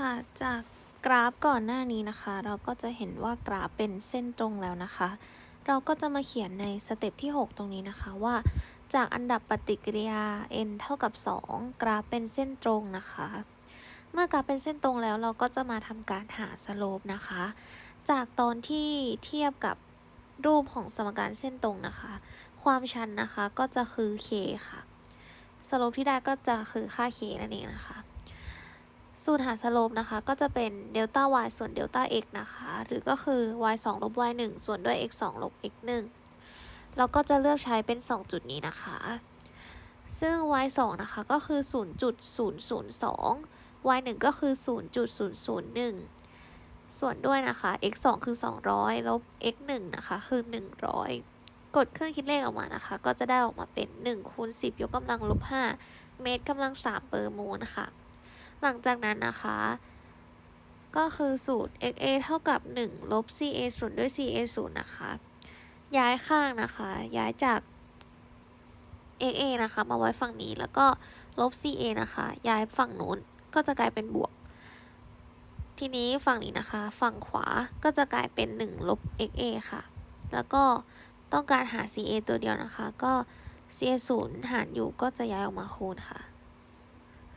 ค่ะ จากกราฟก่อนหน้านี้นะคะ เราก็จะเห็นว่ากราฟเป็นเส้นตรงแล้วนะคะ เราก็จะมาเขียนในสเต็ปที่ 6 ตรงนี้นะคะว่า จากอันดับปฏิกิริยา n เท่ากับ 2 กราฟเป็นเส้นตรงนะคะ เมื่อกราฟเป็นเส้นตรงแล้วเราก็จะมาทำการหาสโลปนะคะ จากตอนที่เทียบกับรูปของสมการเส้นตรงนะคะ ความชันนะคะก็จะคือ k ค่ะ สโลปที่ได้ก็จะคือค่า k นั่นเองนะคะ สูตรหาสโลปนะคะ ก็จะเป็นเดลต้า y ส่วนเดลต้า x นะคะ หรือก็คือ y 2ลบ y 1ส่วนด้วย x 2ลบ x 1เราก็จะเลือกใช้เป็น 2 จุดนี้นะคะ ซึ่ง y 2นะคะ ก็คือ 0.002 y 1ก็คือ 0.001 ส่วนด้วยนะคะ x 2คือ 200 ลบ x 1นะคะ คือ 100 กดเครื่องคิดเลขออกมานะคะ ก็จะได้ออกมาเป็น1คูณ10 ยกกำลังลบ 5 เมตรกำลัง3เปอร์โมลค่ะ หลังจากนั้นนะคะ ก็คือสูตร xa เท่ากับ 1 ลบ ca 0ด้วย ca 0นะคะ ย้ายข้างนะคะ ย้ายจาก xa นะคะ มาไว้ฝั่งนี้ แล้วก็ลบ ca นะคะ ย้ายฝั่งนู้น ก็จะกลายเป็นบวก ทีนี้ฝั่งนี้นะคะ ฝั่งขวา ก็จะกลายเป็น 1 ลบ xa ค่ะ แล้วก็ต้องการหา ca ตัวเดียวนะคะ ก็ ca 0หารอยู่ก็จะย้ายออกมาคูณค่ะ